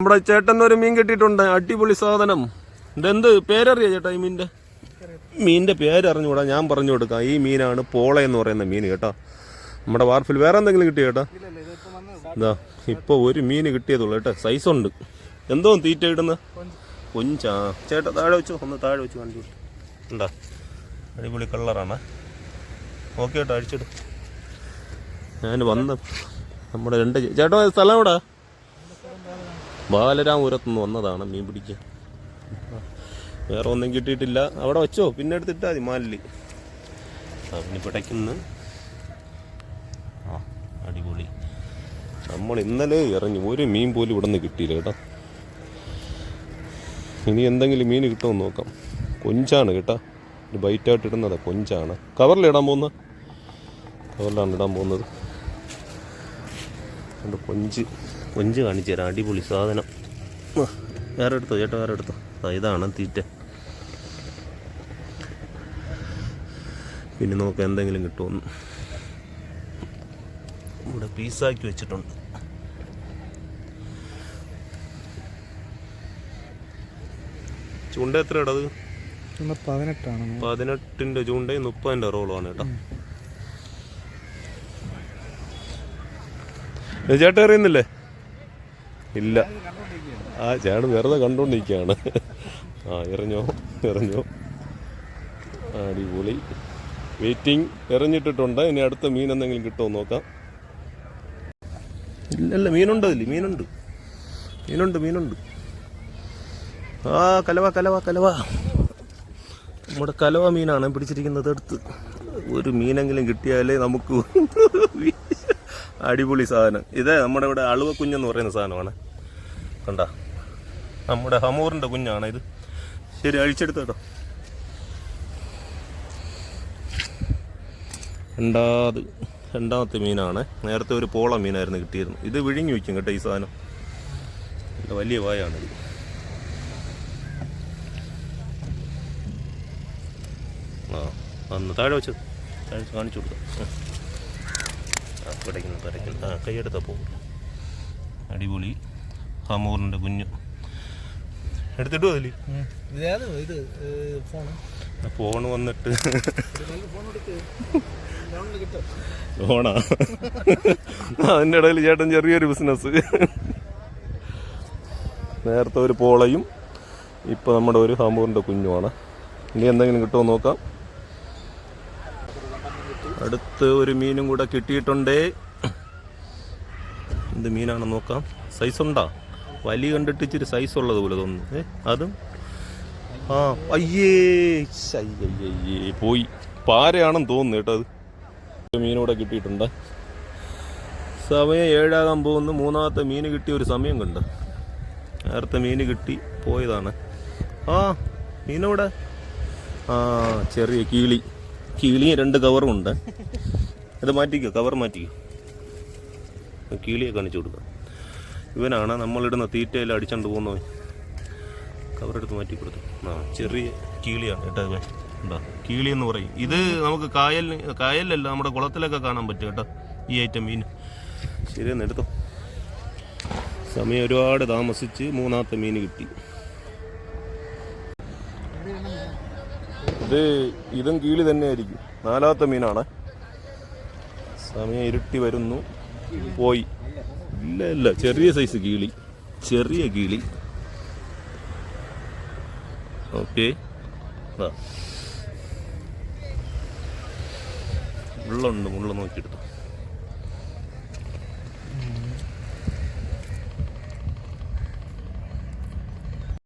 നമ്മുടെ ചേട്ടൻ ഒരു മീൻ കിട്ടിയിട്ടുണ്ട്. അടിപൊളി സാധനം. ഇതെന്ത്? പേരറിയാ ചേട്ടാ ഈ മീനിന്റെ? മീനിന്റെ പേരറിഞ്ഞുകൂടാ? ഞാൻ പറഞ്ഞു കൊടുക്കാം. ഈ മീനാണ് പോള എന്ന് പറയുന്ന മീൻ കേട്ടോ. നമ്മുടെ വാർഫിൽ വേറെ എന്തെങ്കിലും കിട്ടിയോ ചേട്ടാ? ഇതാ ഇപ്പൊ ഒരു മീൻ കിട്ടിയതുള്ളൂ കേട്ടോ. സൈസ് ഉണ്ട് എന്തോ തീറ്റ ഇടുന്ന? കൊഞ്ചാ. ചേട്ടാ താഴെ വെച്ചു. ഒന്ന് താഴെ വെച്ചു കാണിച്ചു ഉണ്ടാ അടിപൊളി കളറാണ്. ഓക്കെ കേട്ടോ അഴിച്ചിടും ഞാൻ വന്ന നമ്മുടെ രണ്ട് ചേട്ടാ സ്ഥലം എവിടാ? ബാലരാമപുരത്തുനിന്ന് വന്നതാണ് മീൻ പിടിക്കാൻ. വേറെ ഒന്നും കിട്ടിയിട്ടില്ല. അവിടെ വെച്ചോ. പിന്നെ എടുത്തിട്ടാ മതി മാലി ആ അടിപൊളി. നമ്മൾ ഇന്നലെ ഇറങ്ങി ഒരു മീൻ പോലും ഇവിടെ നിന്ന് കിട്ടിയില്ല കേട്ടോ. ഇനി എന്തെങ്കിലും മീൻ കിട്ടുമെന്ന് നോക്കാം. കൊഞ്ചാണ് കേട്ടോ. ഒരു ബൈറ്റായിട്ട് ഇടുന്നതാ കൊഞ്ചാണ്. കവറിലിടാൻ പോകുന്ന? കവറിലാണ് ഇടാൻ പോകുന്നത്. കൊഞ്ച്. കൊഞ്ച് കാണിച്ചു തരാം. അടിപൊളി സാധനം. വേറെ എടുത്തോ? ചേട്ടാ വേറെ എടുത്തോ? ഇതാണ് തീറ്റ. പിന്നെ നമുക്ക് എന്തെങ്കിലും കിട്ടുമെന്ന് ഇവിടെ പീസാക്കി വെച്ചിട്ടുണ്ട്. ചൂണ്ട എത്ര ഇടത് പതിനെട്ടാണ്. പതിനെട്ടിന്റെ ചൂണ്ടയും മുപ്പതിന്റെ റോളാണ് കേട്ടോ. ചേട്ടറിയുന്നില്ലേ ചേട്ടൻ അറിയുന്നില്ലേ? ഇല്ല. ആ ചേട്ടൻ വെറുതെ കണ്ടുകൊണ്ടിരിക്കുകയാണ് ആ എറിഞ്ഞോ? എറിഞ്ഞോ? അടിപൊളി. വെയിറ്റിംഗ് എറിഞ്ഞിട്ടിട്ടുണ്ട്. ഇനി അടുത്ത മീൻ എന്തെങ്കിലും കിട്ടുമോ നോക്കാം. ഇല്ലല്ല മീനുണ്ട് അതിൽ മീനുണ്ട്. മീനുണ്ട് മീനുണ്ട്. ആ കലവ കലവ കലവ. നമ്മുടെ കലവ മീനാണ് പിടിച്ചിരിക്കുന്നത് എടുത്ത് ഒരു മീനെങ്കിലും കിട്ടിയാലേ നമുക്ക് അടിപൊളി സാധനം. ഇതേ നമ്മുടെ ഇവിടെ അളുവ കുഞ്ഞെന്ന് പറയുന്ന സാധനമാണ്. കണ്ട. നമ്മുടെ ഹമൂറിന്റെ കുഞ്ഞാണ് ഇത്. ശരി അഴിച്ചെടുത്തു കേട്ടോ. രണ്ടാമത് രണ്ടാമത്തെ മീനാണ്. നേരത്തെ ഒരു പോള മീനായിരുന്നു കിട്ടിയിരുന്നു ഇത് വിഴുങ്ങി വയ്ക്കും കേട്ടോ ഈ സാധനം. വലിയ വായാണിത് ആ വന്ന് താഴെ വെച്ച് താഴെ കാണിച്ചു കൊടുക്കാം. ആ. പിടയ്ക്കുന്നു ആ കൈയെടുത്താൽ പോകും അടിപൊളി. ഹമൂറിന്റെ കുഞ്ഞ്. എടുത്തിട്ടു അതിൽ ഫോൺ വന്നിട്ട്. ഫോണാ? അതിന്റെ ഇടയിൽ ചേട്ടൻ ചെറിയൊരു ബിസിനസ് നേരത്തെ ഒരു പോളയും ഇപ്പോൾ നമ്മുടെ ഒരു ഹമൂറിന്റെ കുഞ്ഞുമാണ്. ഇനി എന്തെങ്കിലും കിട്ടുമോ നോക്കാം. അടുത്ത് ഒരു മീനും കൂടെ കിട്ടിയിട്ടുണ്ടേ. എന്ത് മീനാണെന്ന് നോക്കാം. സൈസ് ഉണ്ടാ? വലിയ കണ്ടിട്ട് ഇച്ചിരി സൈസ് ഉള്ളത് പോലെ തോന്നുന്നു. ഏ അതും? ആ അയ്യേ അയ്യേ പോയി. പാരയാണെന്ന് തോന്നുന്നു കേട്ടോ അത്. മീനൂടെ കിട്ടിയിട്ടുണ്ട്. സമയം ഏഴാകാൻ പോകുന്നു. മൂന്നാമത്തെ മീൻ കിട്ടിയ ഒരു സമയം കണ്ട്. നേരത്തെ മീൻ കിട്ടി പോയതാണ്. ആ മീനവിടെ ആ ചെറിയ കീളി. കീളിയും രണ്ട് കവറും ഉണ്ട്. ഇത് മാറ്റിക്കോ കവർ മാറ്റിക്കോ. കീളിയെ കാണിച്ചു കൊടുക്കാം. ഇവനാണ് നമ്മളിടുന്ന തീറ്റയിൽ അടിച്ചോണ്ട് പോകുന്നവൻ കവറെടുത്ത് മാറ്റി കൊടുത്തു. ആ ചെറിയ കീളിയാണ് കേട്ടോ ഇവൻ എന്താ കീളി എന്ന് പറയും. ഇത് നമുക്ക് കായലിന് കായലിലല്ല നമ്മുടെ കുളത്തിലൊക്കെ കാണാൻ പറ്റും കേട്ടോ ഈ ഐറ്റം മീൻ. ശരി ഒന്ന് എടുത്തോ. സമയം ഒരുപാട് താമസിച്ച് മൂന്നാമത്തെ മീൻ കിട്ടി. ഇത് ഇതും കീളി തന്നെയായിരിക്കും. നാലാമത്തെ മീനാണ്. സമയം ഇരുട്ടി വരുന്നു. പോയി. ഇല്ല ഇല്ല. ചെറിയ സൈസ് കീളി ചെറിയ കീളി ഓക്കെ. മുള്ളുണ്ട് മുള്ള നോക്കിയെടുത്തു.